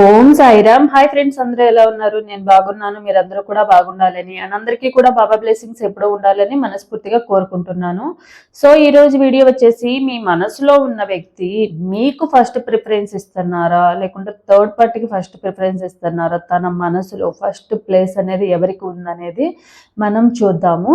ఓం Sairam hi friends అందరూ ఎలా ఉన్నారు నేను బాగున్నాను మీరందరూ కూడా బాగుండాలని అండ్ అందరికీ కూడా బాబా బ్లెస్సింగ్స్ ఎప్పుడూ ఉండాలని మనస్ఫూర్తిగా కోరుకుంటున్నాను సో ఈ రోజు వీడియో వచ్చేసి మీ మనసులో ఉన్న వ్యక్తి మీకు ఫస్ట్ ప్రిఫరెన్స్ ఇస్తున్నారా లేకుంటే థర్డ్ పార్టీకి ఫస్ట్ ప్రిఫరెన్స్ ఇస్తున్నారా తన మనసులో ఫస్ట్ ప్లేస్ అనేది ఎవరికి ఉందనేది మనం చూద్దాము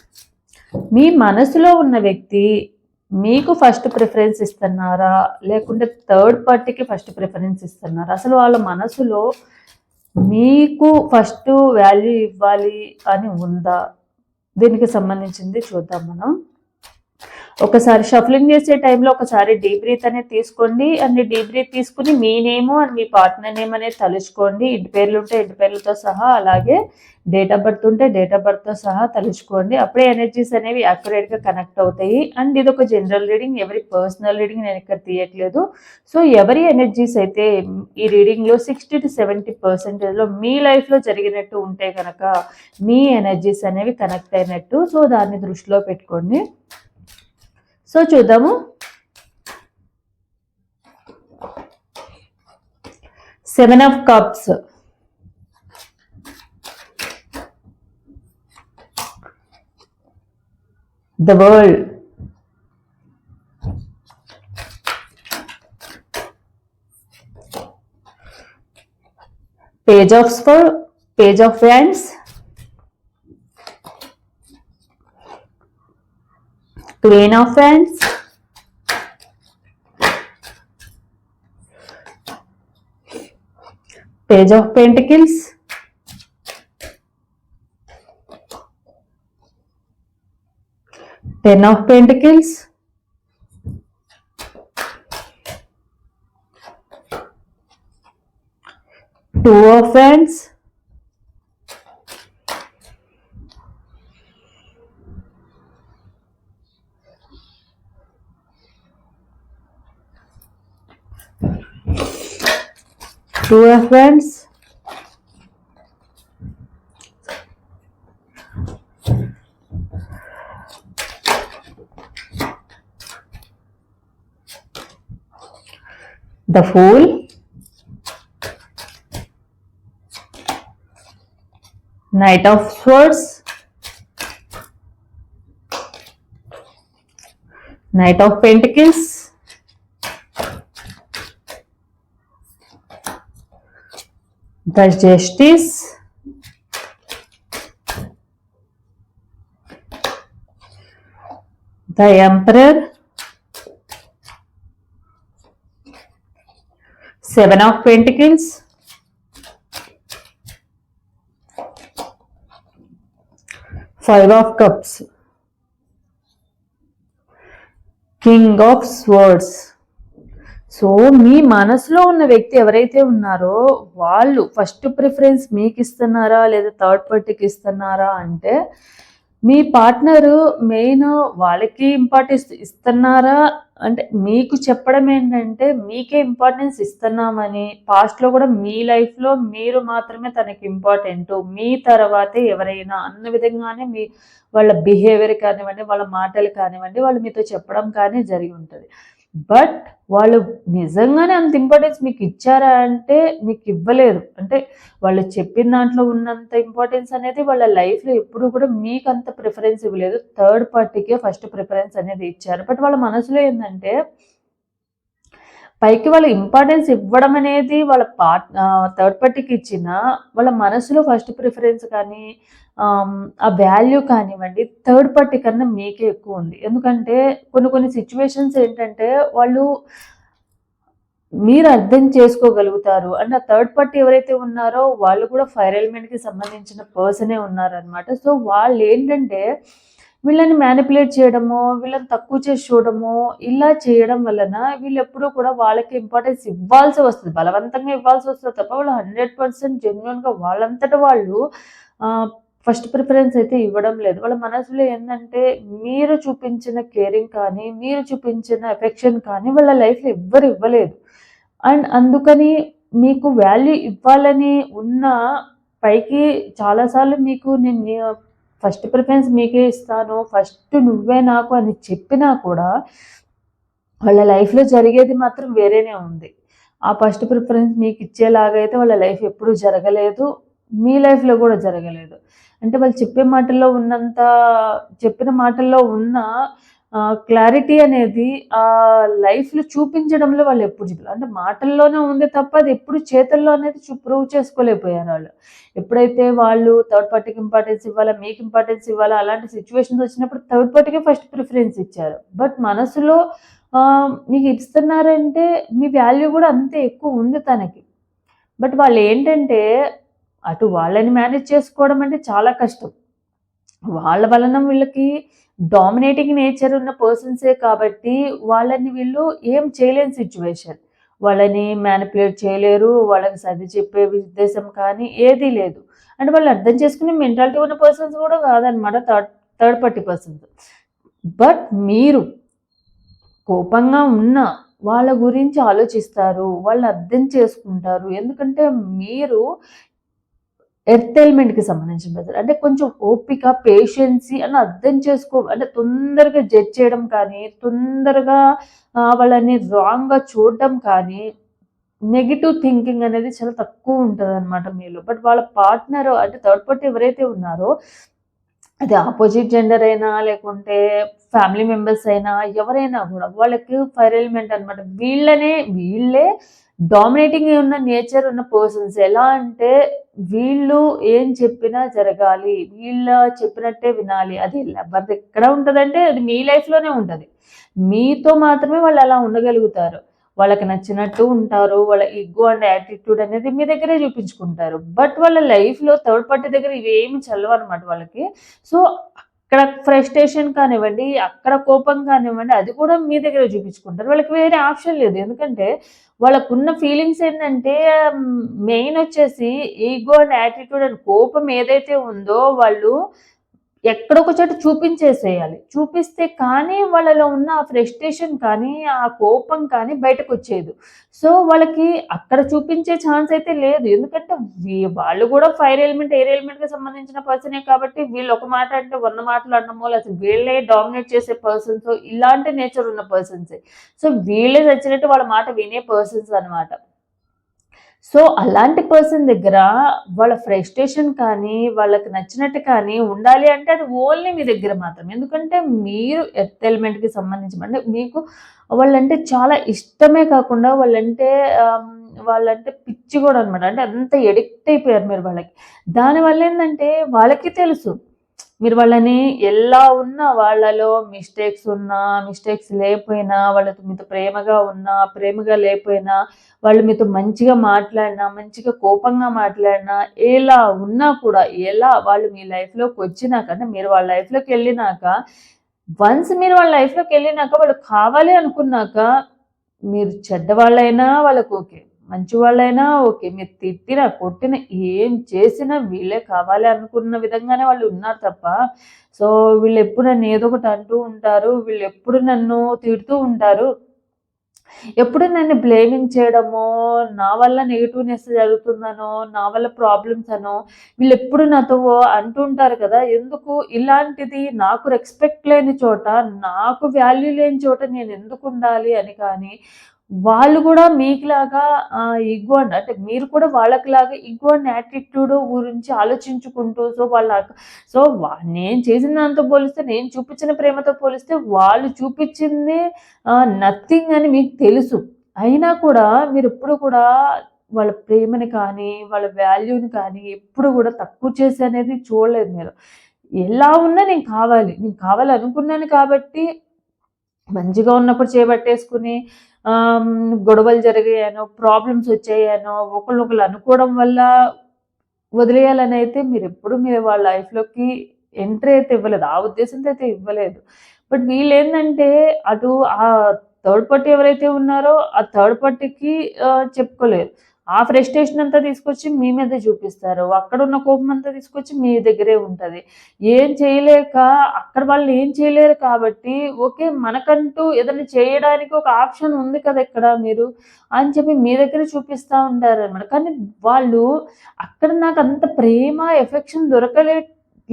మీ మనసులో ఉన్న వ్యక్తి మీకు ఫస్ట్ ప్రిఫరెన్స్ ఇస్తున్నారా లేకుంటే థర్డ్ పార్టీకి ఫస్ట్ ప్రిఫరెన్స్ ఇస్తున్నారా అసలు వాళ్ళ మనసులో మీకు ఫస్ట్ వాల్యూ ఇవ్వాలి అని ఉందా దీనికి సంబంధించింది చూద్దాం మనం ఒకసారి షఫ్లింగ్ చేసే టైంలో ఒకసారి డీ బ్రీత్ అనేది తీసుకోండి అండ్ డీ బ్రీత్ తీసుకుని మీ నేమ్ అండ్ మీ పార్ట్నర్ నేమ్ అనేది తలుచుకోండి ఇంటి పేర్లు ఉంటే ఇంటి పేర్లతో సహా అలాగే డేట్ ఆఫ్ బర్త్ ఉంటే డేట్ ఆఫ్ బర్త్తో సహా తలుచుకోండి అప్పుడే ఎనర్జీస్ అనేవి యాక్యురేట్గా కనెక్ట్ అవుతాయి అండ్ ఇది ఒక జనరల్ రీడింగ్ ఎవరి పర్సనల్ రీడింగ్ నేను ఇక్కడ తీయట్లేదు సో ఎవరి ఎనర్జీస్ అయితే ఈ రీడింగ్లో సిక్స్టీ టు సెవెంటీ పర్సెంటేజ్లో మీ లైఫ్లో జరిగినట్టు ఉంటే కనుక మీ ఎనర్జీస్ అనేవి కనెక్ట్ అయినట్టు సో దాన్ని దృష్టిలో పెట్టుకోండి సో చూద్దాము seven of cups the world. Page of Sword, Page of Wands, Today of friends, Page of Pentacles, Ten of Pentacles, Two of Wands, true friends the fool knight of swords knight of pentacles Justice, the Emperor, 7 of Pentacles, Five of Cups, King of Swords, so మీ మనసులో ఉన్న వ్యక్తి ఎవరైతే ఉన్నారో వాళ్ళు first preference మీకు ఇస్తున్నారా లేదా third పార్టీకి ఇస్తున్నారా అంటే మీ పార్ట్నరు మెయిన్ వాళ్ళకి ఇంపార్టెన్స్ ఇస్తున్నారా అంటే మీకు చెప్పడం ఏంటంటే మీకే ఇంపార్టెన్స్ ఇస్తున్నామని పాస్ట్లో కూడా మీ లైఫ్లో మీరు మాత్రమే తనకి ఇంపార్టెంట్ మీ తర్వాతే ఎవరైనా అన్న విధంగానే మీ వాళ్ళ బిహేవియర్ కానివ్వండి వాళ్ళ మాటలు కానివ్వండి వాళ్ళు మీతో చెప్పడం కానీ జరిగి ఉంటుంది బట్ వాళ్ళు నిజంగానే అంత ఇంపార్టెన్స్ మీకు ఇచ్చారా అంటే మీకు ఇవ్వలేరు అంటే వాళ్ళు చెప్పిన దాంట్లో ఉన్నంత ఇంపార్టెన్స్ అనేది వాళ్ళ లైఫ్లో ఎప్పుడు కూడా మీకు అంత ప్రిఫరెన్స్ ఇవ్వలేదు థర్డ్ పార్టీకే ఫస్ట్ ప్రిఫరెన్స్ అనేది ఇచ్చారు బట్ వాళ్ళ మనసులో ఏంటంటే పైకి వాళ్ళు ఇంపార్టెన్స్ ఇవ్వడం అనేది వాళ్ళ పార్ట్ థర్డ్ పార్టీకి ఇచ్చిన వాళ్ళ మనసులో ఫస్ట్ ప్రిఫరెన్స్ కానీ ఆ వాల్యూ కానివ్వండి థర్డ్ పార్టీ కన్నా మీకే ఎక్కువ ఉంది ఎందుకంటే కొన్ని కొన్ని సిచ్యువేషన్స్ ఏంటంటే వాళ్ళు మీరు అర్థం చేసుకోగలుగుతారు అండ్ ఆ థర్డ్ పార్టీ ఎవరైతే ఉన్నారో వాళ్ళు కూడా ఫైర్ ఎలిమెంట్కి సంబంధించిన పర్సనే ఉన్నారనమాట సో వాళ్ళు ఏంటంటే వీళ్ళని మ్యానిపులేట్ చేయడమో వీళ్ళని తక్కువ చేసి చూడడమో ఇలా చేయడం వలన వీళ్ళు ఎప్పుడూ కూడా వాళ్ళకి ఇంపార్టెన్స్ ఇవ్వాల్సి వస్తుంది బలవంతంగా ఇవ్వాల్సి వస్తుంది తప్ప వాళ్ళు హండ్రెడ్ పర్సెంట్ జెన్యున్గా వాళ్ళంతట వాళ్ళు ఫస్ట్ ప్రిఫరెన్స్ అయితే ఇవ్వడం లేదు వాళ్ళ మనసులో ఏంటంటే మీరు చూపించిన కేరింగ్ కానీ మీరు చూపించిన ఎఫెక్షన్ కానీ వాళ్ళ లైఫ్లో ఎవ్వరు ఇవ్వలేదు అండ్ అందుకని మీకు వాల్యూ ఇవ్వాలని ఉన్న పైకి చాలాసార్లు మీకు నేను ఫస్ట్ ప్రిఫరెన్స్ మీకే ఇస్తాను ఫస్ట్ నువ్వే నాకు అని చెప్పినా కూడా వాళ్ళ లైఫ్లో జరిగేది మాత్రం వేరేనే ఉంది ఆ ఫస్ట్ ప్రిఫరెన్స్ మీకు ఇచ్చేలాగా అయితే వాళ్ళ లైఫ్ ఎప్పుడూ జరగలేదు మీ లైఫ్లో కూడా జరగలేదు అంటే వాళ్ళు చెప్పే మాటల్లో ఉన్నంత చెప్పిన మాటల్లో ఉన్న క్లారిటీ అనేది ఆ లైఫ్లో చూపించడంలో వాళ్ళు ఎప్పుడు చెప్పలేదు అంటే మాటల్లోనే ఉంది తప్ప అది ఎప్పుడు చేతల్లో అనేది ప్రూవ్ చేసుకోలేకపోయారు వాళ్ళు ఎప్పుడైతే వాళ్ళు థర్డ్ పార్టీకి ఇంపార్టెన్స్ ఇవ్వాలా మీకు ఇంపార్టెన్స్ ఇవ్వాలా అలాంటి సిచ్యువేషన్స్ వచ్చినప్పుడు థర్డ్ పార్టీకి ఫస్ట్ ప్రిఫరెన్స్ ఇచ్చారు బట్ మనసులో మీకు ఇస్తున్నారంటే మీ వాల్యూ కూడా అంతే ఎక్కువ ఉంది తనకి బట్ వాళ్ళు ఏంటంటే అటు వాళ్ళని మేనేజ్ చేసుకోవడం అంటే చాలా కష్టం వాళ్ళ వలన వీళ్ళకి డామినేటింగ్ నేచర్ ఉన్న పర్సన్సే కాబట్టి వాళ్ళని వీళ్ళు ఏం చేయలేని సిచ్యువేషన్ వాళ్ళని మ్యానిపులేట్ చేయలేరు వాళ్ళకి సర్ది చెప్పే ఉద్దేశం కానీ ఏదీ లేదు అంటే వాళ్ళు అర్థం చేసుకునే మెంటాలిటీ ఉన్న పర్సన్స్ కూడా కాదనమాట third third party persons but మీరు కోపంగా ఉన్న వాళ్ళ గురించి ఆలోచిస్తారు వాళ్ళు అర్థం చేసుకుంటారు ఎందుకంటే మీరు ఎర్త్ కి సంబంధించిన ప్రజలు అంటే కొంచెం ఓపిక పేషెన్సీ అని అర్థం చేసుకో అంటే తొందరగా జడ్జ్ చేయడం కానీ తొందరగా వాళ్ళని రాంగ్గా చూడడం కానీ నెగిటివ్ థింకింగ్ అనేది చాలా తక్కువ ఉంటుంది అనమాట మీలో బట్ వాళ్ళ పార్ట్నర్ అంటే థర్డ్ పార్టీ ఎవరైతే ఉన్నారో అది ఆపోజిట్ జెండర్ అయినా లేకుంటే ఫ్యామిలీ మెంబర్స్ అయినా ఎవరైనా కూడా వాళ్ళకి ఫైర్ ఎలిమెంట్ అనమాట వీళ్ళనే వీళ్ళే డామినేటింగ్ ఉన్న నేచర్ ఉన్న పర్సన్స్ ఎలా అంటే వీళ్ళు ఏం చెప్పినా జరగాలి వీళ్ళ చెప్పినట్టే వినాలి అది లవ్వర్ది ఎక్కడ ఉంటుందంటే అది మీ లైఫ్లోనే ఉంటుంది మీతో మాత్రమే వాళ్ళు అలా ఉండగలుగుతారు వాళ్ళకి నచ్చినట్టు ఉంటారు వాళ్ళ ఇగ్గు అండ్ యాటిట్యూడ్ అనేది మీ దగ్గరే చూపించుకుంటారు బట్ వాళ్ళ లైఫ్లో థర్డ్ పార్టీ దగ్గర ఇవేమి చల్లవు అనమాట వాళ్ళకి సో ఇక్కడ ఫ్రస్ట్రేషన్ కానివ్వండి అక్కడ కోపం కానివ్వండి అది కూడా మీ దగ్గర చూపించుకుంటారు వాళ్ళకి వేరే ఆప్షన్ లేదు ఎందుకంటే వాళ్ళకున్న ఫీలింగ్స్ ఏంటంటే మెయిన్ వచ్చేసి ఈగో అండ్ యాటిట్యూడ్ అండ్ కోపం ఏదైతే ఉందో వాళ్ళు ఎక్కడొక చోట చూపించేసేయాలి చూపిస్తే కానీ వాళ్ళలో ఉన్న ఆ ఫ్రస్ట్రేషన్ కానీ ఆ కోపం కానీ బయటకు వచ్చేది సో వాళ్ళకి అక్కడ చూపించే ఛాన్స్ అయితే లేదు ఎందుకంటే వాళ్ళు కూడా ఫైర్ ఎలిమెంట్ ఎయిర్ ఎలిమెంట్కి సంబంధించిన పర్సనే కాబట్టి వీళ్ళు ఒక మాట అంటే వంద మాటలు అన్నమో లేకపోతే వీళ్ళే డామినేట్ చేసే పర్సన్స్ ఇలాంటి నేచర్ ఉన్న పర్సన్సే సో వీళ్ళే చచ్చినట్టు వాళ్ళ మాట వినే పర్సన్స్ అనమాట సో అలాంటి పర్సన్ దగ్గర వాళ్ళ ఫ్రస్ట్రేషన్ కానీ వాళ్ళకి నచ్చినట్టు కానీ ఉండాలి అంటే అది ఓన్లీ మీ దగ్గర మాత్రం ఎందుకంటే మీరు ఎర్త్ ఎలిమెంట్కి సంబంధించి అంటే మీకు వాళ్ళంటే చాలా ఇష్టమే కాకుండా వాళ్ళంటే వాళ్ళంటే పిచ్చి కూడా అనమాట అంటే అంత ఎడిక్ట్ అయిపోయారు మీరు వాళ్ళకి దానివల్ల ఏంటంటే వాళ్ళకి తెలుసు మీరు వాళ్ళని ఎలా ఉన్నా వాళ్ళలో మిస్టేక్స్ ఉన్నా మిస్టేక్స్ లేకపోయినా వాళ్ళతో మీతో ప్రేమగా ఉన్నా ప్రేమగా లేకపోయినా వాళ్ళు మీతో మంచిగా మాట్లాడినా మంచిగా కోపంగా మాట్లాడినా ఎలా ఉన్నా కూడా ఎలా వాళ్ళు మీ లైఫ్లోకి వచ్చినాక అంటే మీరు వాళ్ళ లైఫ్లోకి వెళ్ళినాక వన్స్ మీరు వాళ్ళ లైఫ్లోకి వెళ్ళినాక వాళ్ళు కావాలి అనుకున్నాక మీరు చెడ్డవాళ్ళైనా వాళ్ళకు ఓకే మంచివాళ్ళైనా ఓకే మీరు తిట్టినా కొట్టినా ఏం చేసినా వీళ్ళే కావాలి అనుకున్న విధంగానే వాళ్ళు ఉన్నారు తప్ప సో వీళ్ళు ఎప్పుడు నన్ను ఏదో ఒకటి అంటూ ఉంటారు వీళ్ళు ఎప్పుడు నన్ను తిడుతూ ఉంటారు ఎప్పుడు నన్ను బ్లేమింగ్ చేయడమో నా వల్ల నెగిటివ్నెస్ జరుగుతుందనో నా వల్ల ప్రాబ్లమ్స్ అనో వీళ్ళు ఎప్పుడు నాతో ఉంటారు కదా ఎందుకు ఇలాంటిది నాకు రెస్పెక్ట్ లేని చోట నాకు వాల్యూ లేని చోట నేను ఎందుకు ఉండాలి అని కానీ వాళ్ళు కూడా మీకులాగా ఈగో అని అంటే మీరు కూడా వాళ్ళకిలాగా ఇగ్గు అని యాటిట్యూడ్ గురించి ఆలోచించుకుంటూ సో వాళ్ళ సో నేను చేసిన దాంతో పోలిస్తే నేను చూపించిన ప్రేమతో పోలిస్తే వాళ్ళు చూపించింది నథింగ్ అని మీకు తెలుసు అయినా కూడా మీరు ఎప్పుడు కూడా వాళ్ళ ప్రేమని కానీ వాళ్ళ వాల్యూని కానీ ఎప్పుడు కూడా తక్కువ చేసి అనేది చూడలేదు మీరు ఎలా ఉన్నా నేను కావాలి నేను కావాలనుకున్నాను కాబట్టి మంచిగా ఉన్నప్పుడు చేపట్టేసుకుని గొడవలు జరిగాయనో ప్రాబ్లమ్స్ వచ్చాయనో ఒకళ్ళొకళ్ళు అనుకోవడం వల్ల వదిలేయాలని అయితే మీరు ఎప్పుడు మీరు వాళ్ళ లైఫ్లోకి ఎంట్రీ అయితే ఇవ్వలేదు ఆ ఉద్దేశంతో అయితే ఇవ్వలేదు బట్ వీళ్ళు ఏంటంటే అటు ఆ థర్డ్ పార్టీ ఎవరైతే ఉన్నారో ఆ థర్డ్ పార్టీకి చెప్పుకోలేదు ఆ ఫ్రస్ట్రేషన్ అంతా తీసుకొచ్చి మీ మీద చూపిస్తారు అక్కడ ఉన్న కోపం అంతా తీసుకొచ్చి మీ దగ్గరే ఉంటుంది ఏం చేయలేక అక్కడ వాళ్ళు ఏం చేయలేరు కాబట్టి ఓకే మనకంటూ ఏదైనా చేయడానికి ఒక ఆప్షన్ ఉంది కదా ఇక్కడ మీరు అని చెప్పి మీ దగ్గరే చూపిస్తూ ఉంటారు అనమాట కానీ వాళ్ళు అక్కడ నాకు అంత ప్రేమ ఎఫెక్షన్ దొరకలే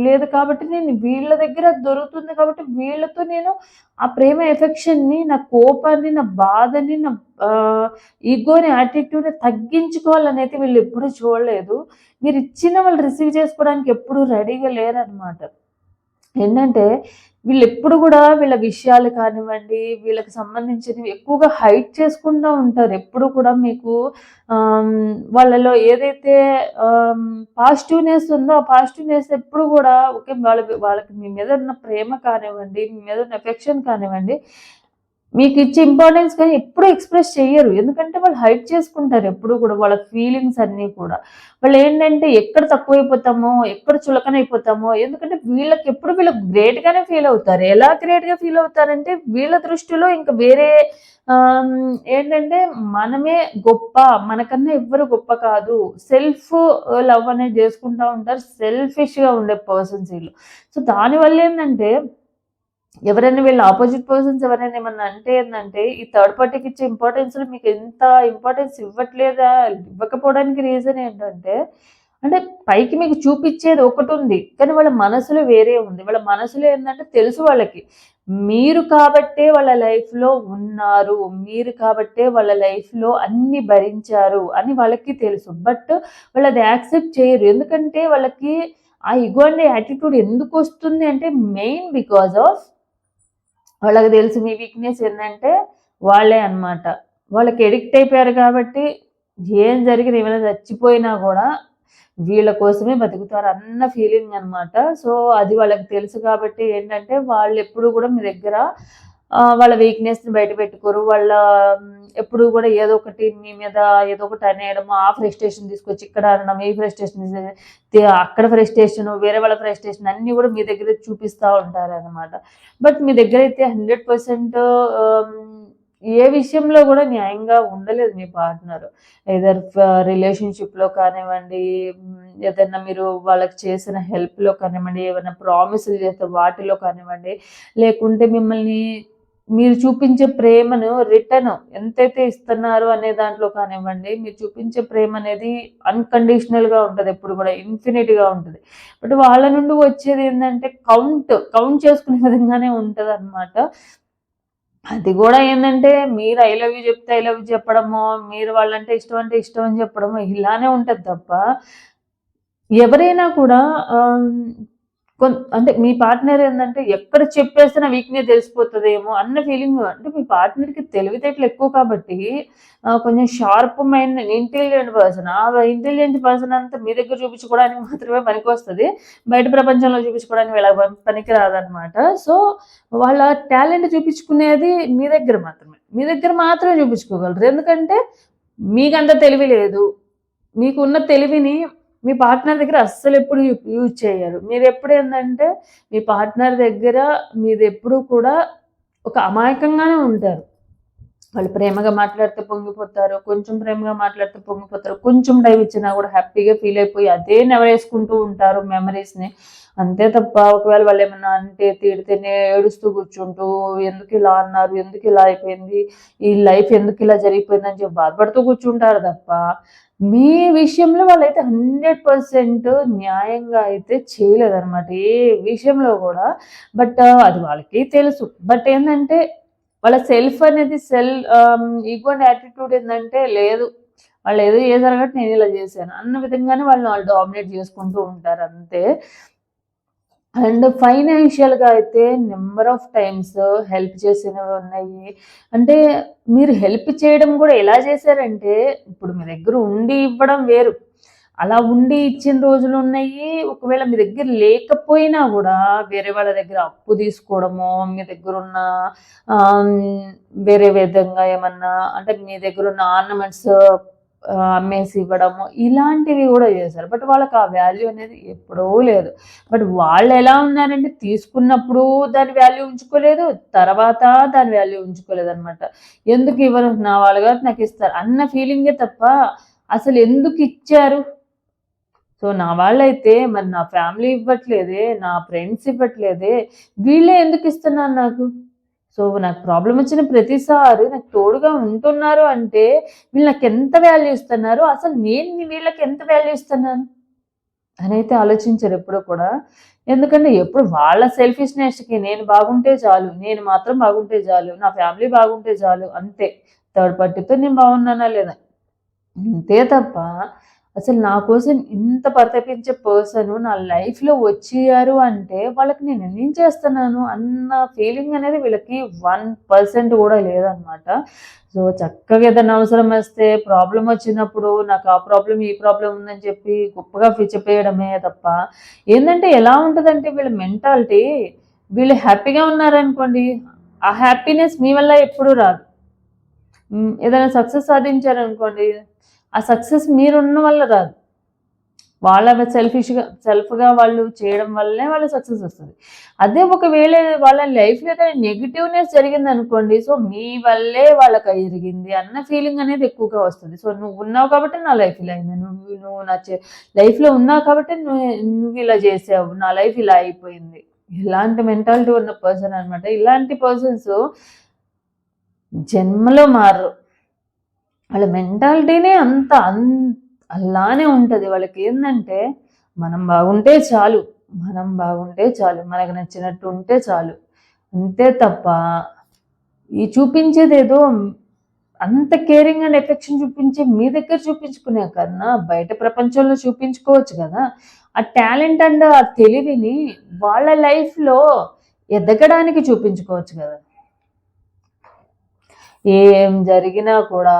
లేదు కాబట్టి నేను వీళ్ళ దగ్గర దొరుకుతుంది కాబట్టి వీళ్ళతో నేను ఆ ప్రేమ ఎఫెక్షన్ని నా కోపాన్ని నా బాధని నా ఈగోని యాటిట్యూడ్ని తగ్గించుకోవాలని అయితే వీళ్ళు ఎప్పుడూ చూడలేదు మీరు ఇచ్చిన వాళ్ళు రిసీవ్ చేసుకోవడానికి ఎప్పుడూ రెడీగా లేరనమాట ఏంటంటే వీళ్ళు ఎప్పుడు కూడా వీళ్ళ విషయాలు కానివ్వండి వీళ్ళకి సంబంధించినవి ఎక్కువగా హైట్ చేసుకుంటూ ఉంటారు ఎప్పుడు కూడా మీకు వాళ్ళలో ఏదైతే పాజిటివ్నెస్ ఉందో ఆ పాజిటివ్నెస్ ఎప్పుడు కూడా ఓకే వాళ్ళ వాళ్ళకి మీ మీద ఉన్న ప్రేమ కానివ్వండి మీ మీద ఉన్న ఎఫెక్షన్ కానివ్వండి మీకు ఇచ్చే ఇంపార్టెన్స్ కానీ ఎప్పుడూ ఎక్స్ప్రెస్ చేయరు ఎందుకంటే వాళ్ళు హైట్ చేసుకుంటారు ఎప్పుడు కూడా వాళ్ళ ఫీలింగ్స్ అన్నీ కూడా వాళ్ళు ఏంటంటే ఎక్కడ తక్కువైపోతామో ఎక్కడ చులకనైపోతామో ఎందుకంటే వీళ్ళకి ఎప్పుడు వీళ్ళు గ్రేట్గానే ఫీల్ అవుతారు ఎలా గ్రేట్గా ఫీల్ అవుతారంటే వీళ్ళ దృష్టిలో ఇంకా వేరే ఏంటంటే మనమే గొప్ప మనకన్నా ఎవ్వరు గొప్ప కాదు సెల్ఫ్ లవ్ అనేది చేసుకుంటూ ఉంటారు సెల్ఫిష్గా ఉండే పర్సన్స్ వీళ్ళు సో దానివల్ల ఏంటంటే ఎవరైనా వీళ్ళు ఆపోజిట్ పర్సన్స్ ఎవరైనా ఏమన్నా అంటే ఏంటంటే ఈ థర్డ్ పార్టీకి ఇచ్చే ఇంపార్టెన్స్ మీకు ఎంత ఇంపార్టెన్స్ ఇవ్వట్లేదా ఇవ్వకపోవడానికి రీజన్ ఏంటంటే అంటే పైకి మీకు చూపించేది ఒకటి ఉంది కానీ వాళ్ళ మనసులో వేరే ఉంది వాళ్ళ మనసులో ఏంటంటే తెలుసు వాళ్ళకి మీరు కాబట్టే వాళ్ళ లైఫ్లో ఉన్నారు మీరు కాబట్టే వాళ్ళ లైఫ్లో అన్ని భరించారు అని వాళ్ళకి తెలుసు బట్ వాళ్ళు అది యాక్సెప్ట్ చేయరు ఎందుకంటే వాళ్ళకి ఆ ఇగో అనే యాటిట్యూడ్ ఎందుకు వస్తుంది అంటే మెయిన్ బికాజ్ ఆఫ్ వాళ్ళకి తెలుసు మీ వీక్నెస్ ఏంటంటే వాళ్ళే అనమాట వాళ్ళకి ఎడిక్ట్ అయిపోయారు కాబట్టి ఏం జరిగిన ఏమైనా చచ్చిపోయినా కూడా వీళ్ళ కోసమే బతుకుతారు అన్న ఫీలింగ్ అనమాట సో అది వాళ్ళకి తెలుసు కాబట్టి ఏంటంటే వాళ్ళు ఎప్పుడు కూడా మీ దగ్గర వాళ్ళ వీక్నెస్ని బయట పెట్టుకోరు వాళ్ళ ఎప్పుడు కూడా ఏదో ఒకటి మీ మీద ఏదో ఒకటి అనేయడం ఆ ఫ్రస్ట్రేషన్ తీసుకొచ్చి ఇక్కడ అనడం ఈ ఫ్రస్ట్రేషన్ అక్కడ ఫ్రస్ట్రేషన్ వేరే వాళ్ళ ఫ్రస్ట్రేషన్ అన్నీ కూడా మీ దగ్గర చూపిస్తూ ఉంటారు అనమాట బట్ మీ దగ్గర అయితే హండ్రెడ్ పర్సెంట్ ఏ విషయంలో కూడా న్యాయంగా ఉండలేదు మీ పార్ట్నర్ ఏదర్ రిలేషన్షిప్లో కానివ్వండి ఏదైనా మీరు వాళ్ళకి చేసిన హెల్ప్లో కానివ్వండి ఏమైనా ప్రామిసులు చేస్తే వాటిలో కానివ్వండి లేకుంటే మిమ్మల్ని మీరు చూపించే ప్రేమను రిటర్న్ ఎంతైతే ఇస్తున్నారు అనే దాంట్లో కానివ్వండి మీరు చూపించే ప్రేమ అనేది అన్కండిషనల్గా ఉంటుంది ఎప్పుడు కూడా ఇన్ఫినిట్గా ఉంటుంది బట్ వాళ్ళ నుండి వచ్చేది ఏంటంటే కౌంట్ కౌంట్ చేసుకునే విధంగానే ఉంటుంది అనమాట అది కూడా ఏంటంటే మీరు ఐ లవ్ యూ చెప్తే ఐ లవ్ యూ చెప్పడమో మీరు వాళ్ళంటే ఇష్టం అంటే ఇష్టం అని చెప్పడమో ఇలానే ఉంటుంది తప్ప ఎవరైనా కూడా అంటే మీ పార్ట్నర్ ఏంటంటే ఎక్కడ చెప్పేస్తే నా వీక్నెస్ తెలిసిపోతుందేమో అన్న ఫీలింగ్ అంటే మీ పార్ట్నర్కి తెలివితేటలు ఎక్కువ కాబట్టి కొంచెం షార్ప్ మైండ్ ఇంటెలిజెంట్ పర్సన్ ఆ ఇంటెలిజెంట్ పర్సన్ అంతా మీ దగ్గర చూపించుకోవడానికి మాత్రమే పనికి వస్తుంది బయట ప్రపంచంలో చూపించుకోవడానికి వీళ్ళ పనికి రాదనమాట సో వాళ్ళ టాలెంట్ చూపించుకునేది మీ దగ్గర మాత్రమే మీ దగ్గర మాత్రమే చూపించుకోగలరు ఎందుకంటే మీకంత తెలివి లేదు మీకున్న తెలివిని మీ పార్ట్నర్ దగ్గర అస్సలు ఎప్పుడు యూజ్ చేయరు మీరు ఎప్పుడు ఏంటంటే మీ పార్ట్నర్ దగ్గర మీరు ఎప్పుడు కూడా ఒక అమాయకంగానే ఉంటారు వాళ్ళు ప్రేమగా మాట్లాడితే పొంగిపోతారు కొంచెం ప్రేమగా మాట్లాడితే పొంగిపోతారు కొంచెం డైవ్ ఇచ్చినా కూడా హ్యాపీగా ఫీల్ అయిపోయి అదే నెవరేసుకుంటూ ఉంటారు మెమరీస్ని అంతే తప్ప ఒకవేళ వాళ్ళు ఏమన్నా అంటే తిడితేనే ఏడుస్తూ కూర్చుంటూ ఎందుకు ఇలా అన్నారు ఎందుకు ఇలా అయిపోయింది ఈ లైఫ్ ఎందుకు ఇలా అని చెప్పి బాధపడుతూ కూర్చుంటారు తప్ప మీ విషయంలో వాళ్ళైతే హండ్రెడ్ పర్సెంట్ న్యాయంగా అయితే చేయలేదు అనమాట ఏ విషయంలో కూడా బట్ అది వాళ్ళకి తెలుసు బట్ ఏంటంటే వాళ్ళ సెల్ఫ్ అనేది సెల్ ఈగో అండ్ యాటిట్యూడ్ ఏంటంటే లేదు వాళ్ళు ఏదో చేశారు కాబట్టి నేను ఇలా చేశాను అన్న విధంగానే వాళ్ళని వాళ్ళు డామినేట్ చేసుకుంటూ ఉంటారు అంతే అండ్ ఫైనాన్షియల్గా అయితే నెంబర్ ఆఫ్ టైమ్స్ హెల్ప్ చేసినవి ఉన్నాయి అంటే మీరు హెల్ప్ చేయడం కూడా ఎలా చేశారంటే ఇప్పుడు మీ దగ్గర ఉండి ఇవ్వడం వేరు అలా ఉండి ఇచ్చిన రోజులు ఉన్నాయి ఒకవేళ మీ దగ్గర లేకపోయినా కూడా వేరే వాళ్ళ దగ్గర అప్పు తీసుకోవడము మీ దగ్గర ఉన్న వేరే విధంగా ఏమన్నా అంటే మీ దగ్గర ఉన్న ఆర్నమెంట్స్ అమ్మేసి ఇవ్వడము ఇలాంటివి కూడా చేశారు బట్ వాళ్ళకి ఆ వాల్యూ అనేది ఎప్పుడూ లేదు బట్ వాళ్ళు ఎలా ఉన్నారంటే తీసుకున్నప్పుడు దాని వాల్యూ ఉంచుకోలేదు తర్వాత దాని వాల్యూ ఉంచుకోలేదు అనమాట ఎందుకు ఇవ్వరు నా వాళ్ళు కాదు నాకు ఇస్తారు అన్న ఫీలింగే తప్ప అసలు ఎందుకు ఇచ్చారు సో నా వాళ్ళైతే మరి నా ఫ్యామిలీ ఇవ్వట్లేదే నా ఫ్రెండ్స్ ఇవ్వట్లేదే వీళ్ళే ఎందుకు ఇస్తున్నారు నాకు సో నాకు ప్రాబ్లం వచ్చిన ప్రతిసారి నాకు తోడుగా ఉంటున్నారు అంటే వీళ్ళు నాకు ఎంత వాల్యూ ఇస్తున్నారు అసలు నేను వీళ్ళకి ఎంత వాల్యూ ఇస్తున్నాను అని అయితే ఆలోచించారు ఎప్పుడో కూడా ఎందుకంటే ఎప్పుడు వాళ్ళ సెల్ఫిష్నెస్కి నేను బాగుంటే చాలు నేను మాత్రం బాగుంటే చాలు నా ఫ్యామిలీ బాగుంటే చాలు అంతే థర్డ్ పార్టీతో నేను బాగున్నానా లేదా అంతే తప్ప అసలు నా కోసం ఇంత పరితపించే పర్సన్ నా లైఫ్లో వచ్చారు అంటే వాళ్ళకి నేను ఏం చేస్తున్నాను అన్న ఫీలింగ్ అనేది వీళ్ళకి వన్ పర్సెంట్ కూడా లేదనమాట సో చక్కగా ఏదైనా అవసరం వస్తే ప్రాబ్లం వచ్చినప్పుడు నాకు ఆ ప్రాబ్లం ఈ ప్రాబ్లం ఉందని చెప్పి గొప్పగా చెప్పేయడమే తప్ప ఏంటంటే ఎలా ఉంటుందంటే వీళ్ళ మెంటాలిటీ వీళ్ళు హ్యాపీగా ఉన్నారనుకోండి ఆ హ్యాపీనెస్ మీ వల్ల ఎప్పుడూ రాదు ఏదైనా సక్సెస్ సాధించారనుకోండి ఆ సక్సెస్ మీరున్న వల్ల రాదు వాళ్ళ సెల్ఫిష్గా సెల్ఫ్గా వాళ్ళు చేయడం వల్లనే వాళ్ళ సక్సెస్ వస్తుంది అదే ఒకవేళ వాళ్ళ లైఫ్లో అయితే నెగిటివ్నెస్ జరిగింది అనుకోండి సో మీ వల్లే వాళ్ళకి జరిగింది అన్న ఫీలింగ్ అనేది ఎక్కువగా వస్తుంది సో నువ్వు ఉన్నావు కాబట్టి నా లైఫ్ ఇలా అయింది నువ్వు నువ్వు నా లైఫ్లో ఉన్నావు కాబట్టి నువ్వు నువ్వు ఇలా చేసావు నా లైఫ్ ఇలా అయిపోయింది ఇలాంటి మెంటాలిటీ ఉన్న పర్సన్ అనమాట ఇలాంటి పర్సన్స్ జన్మలో మారరు వాళ్ళ మెంటాలిటీనే అంత అన్ అలానే ఉంటుంది వాళ్ళకి ఏంటంటే మనం బాగుంటే చాలు మనం బాగుంటే చాలు మనకు నచ్చినట్టు ఉంటే చాలు అంతే తప్ప ఈ చూపించేది ఏదో అంత కేరింగ్ అండ్ ఎఫెక్షన్ చూపించి మీ దగ్గర చూపించుకునే కన్నా బయట ప్రపంచంలో చూపించుకోవచ్చు కదా ఆ టాలెంట్ అండ్ ఆ తెలివిని వాళ్ళ లైఫ్లో ఎదగడానికి చూపించుకోవచ్చు కదా ఏం జరిగినా కూడా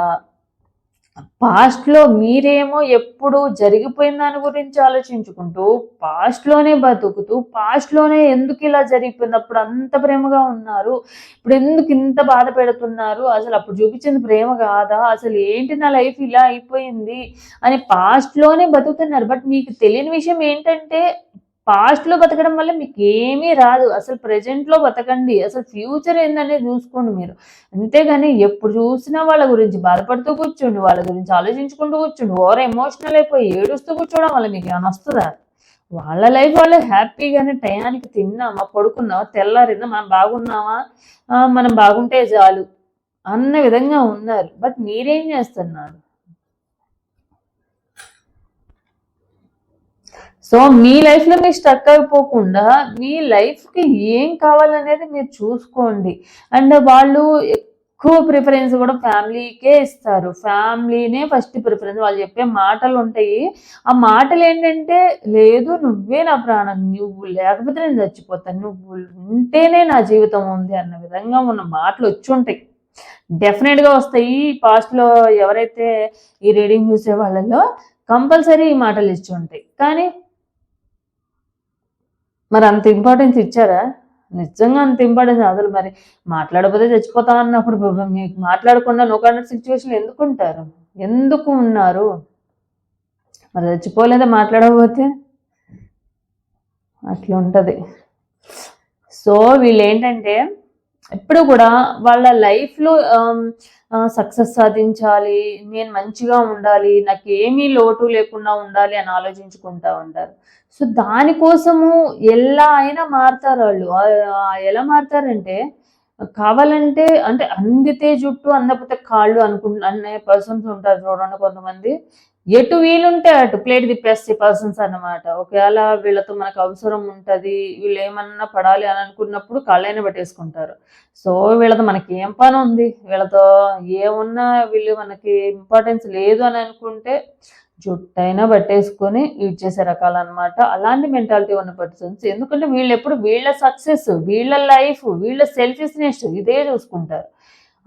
పాస్ట్లో మీరేమో ఎప్పుడు జరిగిపోయిన దాని గురించి ఆలోచించుకుంటూ పాస్ట్లోనే బతుకుతూ పాస్ట్లోనే ఎందుకు ఇలా జరిగిపోయింది అప్పుడు అంత ప్రేమగా ఉన్నారు ఇప్పుడు ఎందుకు ఇంత బాధ పెడుతున్నారు అసలు అప్పుడు చూపించింది ప్రేమ కాదా అసలు ఏంటి నా లైఫ్ ఇలా అయిపోయింది అని పాస్ట్లోనే బతుకుతున్నారు బట్ మీకు తెలియని విషయం ఏంటంటే పాస్ట్లో బతకడం వల్ల మీకు ఏమీ రాదు అసలు ప్రజెంట్లో బతకండి అసలు ఫ్యూచర్ ఏందనేది చూసుకోండి మీరు అంతేగాని ఎప్పుడు చూసినా వాళ్ళ గురించి బాధపడుతూ కూర్చోండి వాళ్ళ గురించి ఆలోచించుకుంటూ కూర్చోండి ఓవర్ ఎమోషనల్ అయిపోయి ఏడుస్తూ కూర్చోవడం వల్ల మీకు ఏమైనా వాళ్ళ లైఫ్ వాళ్ళు హ్యాపీగానే టయానికి తిన్నామా పడుకున్నామా తెల్లారిందా మనం బాగున్నామా మనం బాగుంటే చాలు అన్న విధంగా ఉన్నారు బట్ మీరేం చేస్తున్నారు సో మీ లైఫ్లో మీరు స్టక్ అయిపోకుండా మీ లైఫ్కి ఏం కావాలనేది మీరు చూసుకోండి అండ్ వాళ్ళు ఎక్కువ ప్రిఫరెన్స్ కూడా ఫ్యామిలీకే ఇస్తారు ఫ్యామిలీనే ఫస్ట్ ప్రిఫరెన్స్ వాళ్ళు చెప్పే మాటలు ఉంటాయి ఆ మాటలు ఏంటంటే లేదు నువ్వే నా ప్రాణం నువ్వు లేకపోతే నేను చచ్చిపోతాను నువ్వు ఉంటేనే నా జీవితం ఉంది అన్న విధంగా ఉన్న మాటలు వచ్చి ఉంటాయి డెఫినెట్గా వస్తాయి పాస్ట్లో ఎవరైతే ఈ రీడింగ్ చూసే వాళ్ళలో కంపల్సరీ ఈ మాటలు ఇచ్చి ఉంటాయి కానీ మరి అంత ఇంపార్టెన్స్ ఇచ్చారా నిజంగా అంత ఇంపార్టెన్స్ అసలు మరి మాట్లాడకపోతే చచ్చిపోతా అన్నప్పుడు మీకు మాట్లాడకుండా నోకాడ సిచ్యువేషన్ ఎందుకు ఉంటారు ఎందుకు ఉన్నారు మరి చచ్చిపోలేదా మాట్లాడకపోతే అట్లా ఉంటుంది సో వీళ్ళు ఏంటంటే ఎప్పుడు కూడా వాళ్ళ లైఫ్లో సక్సెస్ సాధించాలి నేను మంచిగా ఉండాలి నాకు ఏమీ లోటు లేకుండా ఉండాలి అని ఆలోచించుకుంటూ ఉంటారు సో దానికోసము ఎలా అయినా మారుతారు వాళ్ళు ఎలా మారుతారంటే కావాలంటే అంటే అందితే జుట్టు అందకపోతే కాళ్ళు అనుకుంటు అనే పర్సన్స్ ఉంటారు చూడండి కొంతమంది ఎటు వీలుంటే అటు ప్లేట్ తిప్పేస్తే పర్సన్స్ అనమాట ఒకవేళ వీళ్ళతో మనకు అవసరం ఉంటుంది వీళ్ళు ఏమన్నా పడాలి అని అనుకున్నప్పుడు కాళ్ళైనా పట్టేసుకుంటారు సో వీళ్ళతో మనకి ఏం పని ఉంది వీళ్ళతో ఏమున్నా వీళ్ళు మనకి ఇంపార్టెన్స్ లేదు అని అనుకుంటే జుట్టైనా పట్టేసుకొని యూజ్ చేసే రకాలన్నమాట అలాంటి మెంటాలిటీ ఉన్న పర్సన్స్ ఎందుకంటే వీళ్ళు ఎప్పుడు వీళ్ళ సక్సెస్ వీళ్ళ లైఫ్ వీళ్ళ సెల్ఫిష్నెస్ ఇదే చూసుకుంటారు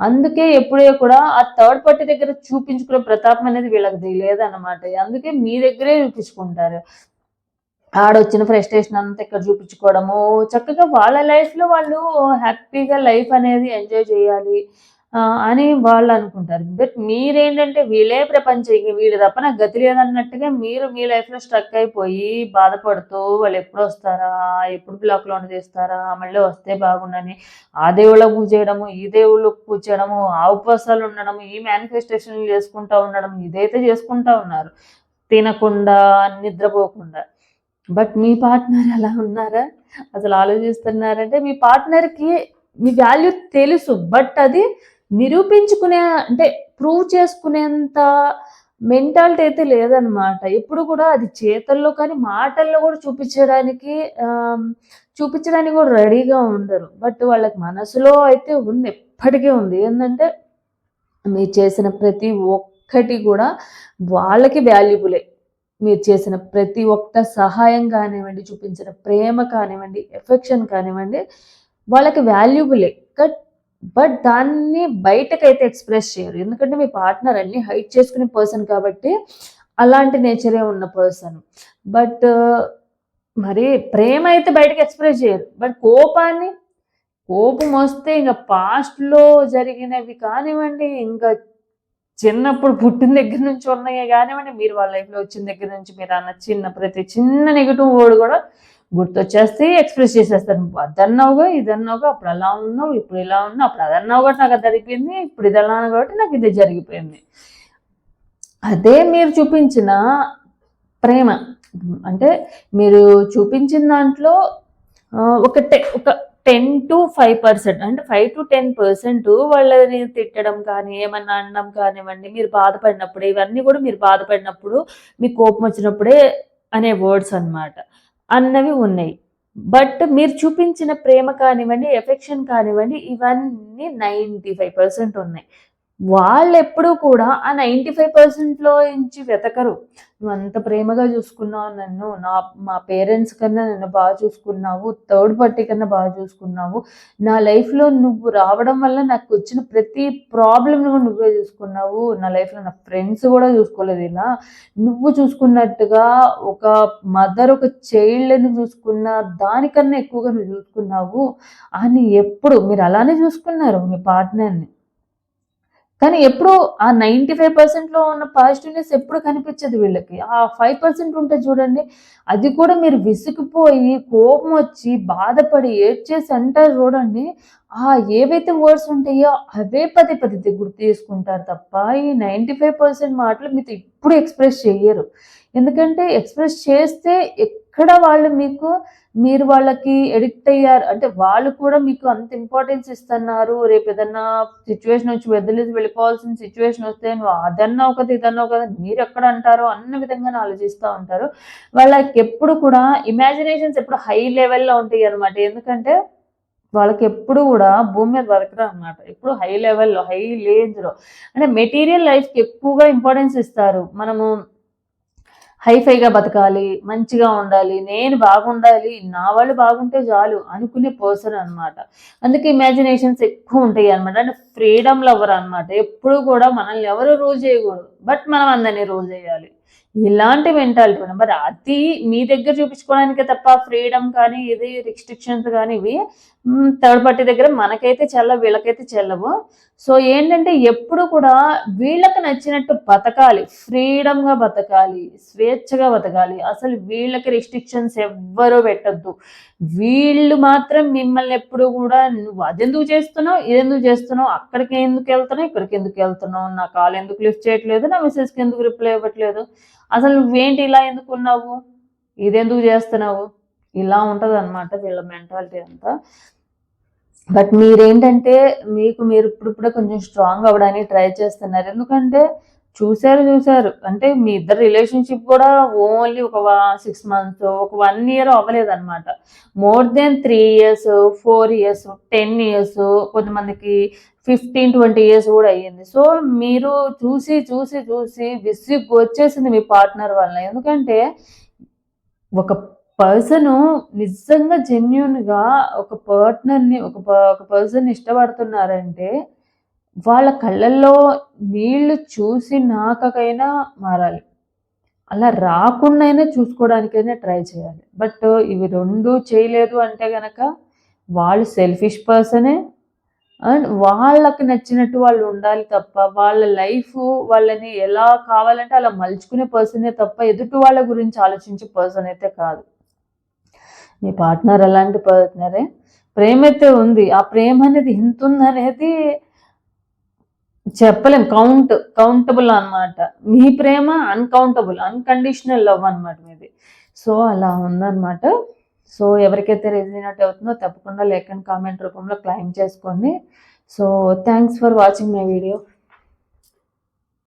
అందుకే ఎప్పుడే కూడా ఆ థర్డ్ పార్టీ దగ్గర చూపించుకునే ప్రతాపం అనేది వీళ్ళకి అనమాట అందుకే మీ దగ్గరే చూపించుకుంటారు ఆడొచ్చిన ఫ్రస్ట్రేషన్ అంతా ఇక్కడ చూపించుకోవడము చక్కగా వాళ్ళ లైఫ్లో వాళ్ళు హ్యాపీగా లైఫ్ అనేది ఎంజాయ్ చేయాలి అని వాళ్ళు అనుకుంటారు బట్ మీరేంటంటే వీళ్ళే ప్రపంచం వీళ్ళు తప్ప నాకు గతి లేదన్నట్టుగా మీరు మీ లైఫ్లో స్ట్రక్ అయిపోయి బాధపడుతూ వాళ్ళు ఎప్పుడు వస్తారా ఎప్పుడు బ్లాక్లో చేస్తారా మళ్ళీ వస్తే బాగుండని ఆ దేవుళ్ళ పూజ చేయడము ఈ దేవుళ్ళు పూజ చేయడము ఆ ఉపవాసాలు ఉండడము ఈ మేనిఫెస్టేషన్ చేసుకుంటూ ఉండడం ఇదైతే చేసుకుంటూ ఉన్నారు తినకుండా నిద్రపోకుండా బట్ మీ పార్ట్నర్ ఎలా ఉన్నారా అసలు ఆలోచిస్తున్నారంటే మీ పార్ట్నర్కి మీ వాల్యూ తెలుసు బట్ అది నిరూపించుకునే అంటే ప్రూవ్ చేసుకునేంత మెంటాలిటీ అయితే లేదనమాట ఎప్పుడు కూడా అది చేతల్లో కానీ మాటల్లో కూడా చూపించడానికి చూపించడానికి కూడా రెడీగా ఉండరు బట్ వాళ్ళకి మనసులో అయితే ఉంది ఎప్పటికీ ఉంది ఏంటంటే మీరు చేసిన ప్రతి ఒక్కటి కూడా వాళ్ళకి వాల్యుబులే మీరు చేసిన ప్రతి ఒక్క సహాయం కానివ్వండి చూపించిన ప్రేమ కానివ్వండి ఎఫెక్షన్ కానివ్వండి వాళ్ళకి వాల్యుబులే కట్ బట్ దాన్ని బయటకైతే ఎక్స్ప్రెస్ చేయరు ఎందుకంటే మీ పార్ట్నర్ అన్ని హైట్ చేసుకునే పర్సన్ కాబట్టి అలాంటి నేచరే ఉన్న పర్సన్ బట్ మరి ప్రేమ అయితే బయటకు ఎక్స్ప్రెస్ చేయరు బట్ కోపాన్ని కోపం వస్తే ఇంకా పాస్ట్లో జరిగినవి కానివ్వండి ఇంకా చిన్నప్పుడు పుట్టిన దగ్గర నుంచి ఉన్నాయే కానివ్వండి మీరు వాళ్ళ లైఫ్లో వచ్చిన దగ్గర నుంచి మీరు అన్న చిన్న ప్రతి చిన్న నెగిటివ్ వర్డ్ కూడా గుర్తొచ్చేస్తే ఎక్స్ప్రెస్ చేసేస్తాను అదన్నావుగా ఇదన్నావుగా అప్పుడు అలా ఉన్నావు ఇప్పుడు ఇలా ఉన్నావు అప్పుడు అదన్నావు కాబట్టి నాకు అది జరిగిపోయింది ఇప్పుడు ఇది అలా కాబట్టి నాకు ఇది జరిగిపోయింది అదే మీరు చూపించిన ప్రేమ అంటే మీరు చూపించిన దాంట్లో ఒక టెన్ ఒక టెన్ టు ఫైవ్ పర్సెంట్ అంటే ఫైవ్ టు టెన్ పర్సెంట్ వాళ్ళని తిట్టడం కానీ ఏమన్నా అనడం కానివ్వండి మీరు బాధపడినప్పుడు ఇవన్నీ కూడా మీరు బాధపడినప్పుడు మీ కోపం వచ్చినప్పుడే అనే వర్డ్స్ అనమాట అన్నవి ఉన్నాయి బట్ మీరు చూపించిన ప్రేమ కానివ్వండి ఎఫెక్షన్ కానివ్వండి ఇవన్నీ నైంటీ ఫైవ్ పర్సెంట్ ఉన్నాయి వాళ్ళు ఎప్పుడూ కూడా ఆ నైంటీ ఫైవ్ పర్సెంట్లో ఇంచి వెతకరు నువ్వు అంత ప్రేమగా చూసుకున్నావు నన్ను నా మా పేరెంట్స్ కన్నా నన్ను బాగా చూసుకున్నావు థర్డ్ పార్టీ కన్నా బాగా చూసుకున్నావు నా లైఫ్లో నువ్వు రావడం వల్ల నాకు వచ్చిన ప్రతి కూడా నువ్వే చూసుకున్నావు నా లైఫ్లో నా ఫ్రెండ్స్ కూడా చూసుకోలేదు ఇలా నువ్వు చూసుకున్నట్టుగా ఒక మదర్ ఒక చైల్డ్ని చూసుకున్న దానికన్నా ఎక్కువగా నువ్వు చూసుకున్నావు అని ఎప్పుడు మీరు అలానే చూసుకున్నారు మీ పార్ట్నర్ని కానీ ఎప్పుడు ఆ నైంటీ ఫైవ్ పర్సెంట్లో ఉన్న పాజిటివ్నెస్ ఎప్పుడు కనిపించదు వీళ్ళకి ఆ ఫైవ్ పర్సెంట్ ఉంటే చూడండి అది కూడా మీరు విసుకుపోయి కోపం వచ్చి బాధపడి ఏడ్చేసి అంటారు చూడండి ఆ ఏవైతే వర్డ్స్ ఉంటాయో అవే పదే పదే గుర్తు చేసుకుంటారు తప్ప ఈ నైంటీ ఫైవ్ పర్సెంట్ మాటలు మీతో ఇప్పుడు ఎక్స్ప్రెస్ చేయరు ఎందుకంటే ఎక్స్ప్రెస్ చేస్తే ఎక్కడ వాళ్ళు మీకు మీరు వాళ్ళకి ఎడిక్ట్ అయ్యారు అంటే వాళ్ళు కూడా మీకు అంత ఇంపార్టెన్స్ ఇస్తున్నారు రేపు ఏదన్నా సిచ్యువేషన్ వచ్చి వదిలేసి వెళ్ళిపోవాల్సిన సిచ్యువేషన్ వస్తే నువ్వు అదన్నా ఒకటి ఇదన్నా ఒకది మీరు ఎక్కడ అంటారో అన్న విధంగా ఆలోచిస్తూ ఉంటారు వాళ్ళకి ఎప్పుడు కూడా ఇమాజినేషన్స్ ఎప్పుడు హై లెవెల్లో ఉంటాయి అనమాట ఎందుకంటే వాళ్ళకి ఎప్పుడు కూడా భూమి మీద బతకరు అనమాట ఎప్పుడు హై లెవెల్లో హై లేంజ్లో అంటే మెటీరియల్ లైఫ్కి ఎక్కువగా ఇంపార్టెన్స్ ఇస్తారు మనము హైఫైగా బతకాలి మంచిగా ఉండాలి నేను బాగుండాలి నా వాళ్ళు బాగుంటే చాలు అనుకునే పర్సన్ అనమాట అందుకే ఇమాజినేషన్స్ ఎక్కువ ఉంటాయి అనమాట అంటే ఫ్రీడమ్ లవర్ అనమాట ఎప్పుడు కూడా మనల్ని ఎవరు రూల్ చేయకూడదు బట్ మనం అందరినీ రోజు చేయాలి ఇలాంటి మెంటాలిటీ మరి అది మీ దగ్గర చూపించుకోవడానికే తప్ప ఫ్రీడమ్ కానీ ఇది రిస్ట్రిక్షన్స్ కానీ ఇవి థర్డ్ పార్టీ దగ్గర మనకైతే చెల్ల వీళ్ళకైతే చెల్లవు సో ఏంటంటే ఎప్పుడు కూడా వీళ్ళకి నచ్చినట్టు బతకాలి ఫ్రీడమ్గా బతకాలి స్వేచ్ఛగా బతకాలి అసలు వీళ్ళకి రిస్ట్రిక్షన్స్ ఎవ్వరూ పెట్టద్దు వీళ్ళు మాత్రం మిమ్మల్ని ఎప్పుడు కూడా నువ్వు అదెందుకు చేస్తున్నావు ఇదెందుకు చేస్తున్నావు అక్కడికి ఎందుకు వెళ్తున్నావు ఇక్కడికి ఎందుకు వెళ్తున్నావు నా కాల్ ఎందుకు లిఫ్ట్ చేయట్లేదు నా మెసేజ్కి ఎందుకు రిప్లై ఇవ్వట్లేదు అసలు నువ్వేంటి ఇలా ఎందుకు ఉన్నావు ఇదెందుకు చేస్తున్నావు ఇలా ఉంటుంది అనమాట వీళ్ళ మెంటాలిటీ అంతా బట్ మీరేంటంటే మీకు మీరు ఇప్పుడిప్పుడే కొంచెం స్ట్రాంగ్ అవ్వడానికి ట్రై చేస్తున్నారు ఎందుకంటే చూశారు చూశారు అంటే మీ ఇద్దరు రిలేషన్షిప్ కూడా ఓన్లీ ఒక సిక్స్ మంత్స్ ఒక one year అవ్వలేదన్నమాట more than three years four years ten years కొంతమందికి ఫిఫ్టీన్ ట్వంటీ ఇయర్స్ కూడా అయ్యింది సో మీరు చూసి చూసి చూసి విసిగ్ వచ్చేసింది మీ పార్ట్నర్ వల్ల ఎందుకంటే ఒక పర్సన్ నిజంగా జెన్యున్గా ఒక పర్ట్నర్ని ఒక ఒక పర్సన్ ఇష్టపడుతున్నారంటే వాళ్ళ కళ్ళల్లో నీళ్లు చూసి నాకకైనా మారాలి అలా రాకుండా అయినా చూసుకోవడానికైనా ట్రై చేయాలి బట్ ఇవి రెండు చేయలేదు అంటే గనక వాళ్ళు సెల్ఫిష్ పర్సనే అండ్ వాళ్ళకి నచ్చినట్టు వాళ్ళు ఉండాలి తప్ప వాళ్ళ లైఫ్ వాళ్ళని ఎలా కావాలంటే అలా మలుచుకునే పర్సనే తప్ప ఎదుటి వాళ్ళ గురించి ఆలోచించే పర్సన్ అయితే కాదు మీ పార్ట్నర్ అలాంటి పార్ట్నరే ప్రేమ అయితే ఉంది ఆ ప్రేమ అనేది ఎంత ఉంది అనేది చెప్పలేం కౌంట్ కౌంటబుల్ అనమాట మీ ప్రేమ అన్కౌంటబుల్ అన్కండిషనల్ లవ్ అనమాట మీది సో అలా ఉందన్నమాట సో ఎవరికైతే రెసినేట్ అవుతుందో తప్పకుండా లేఖన్ కామెంట్ రూపంలో క్లైమ్ చేసుకోండి so thanks for watching my video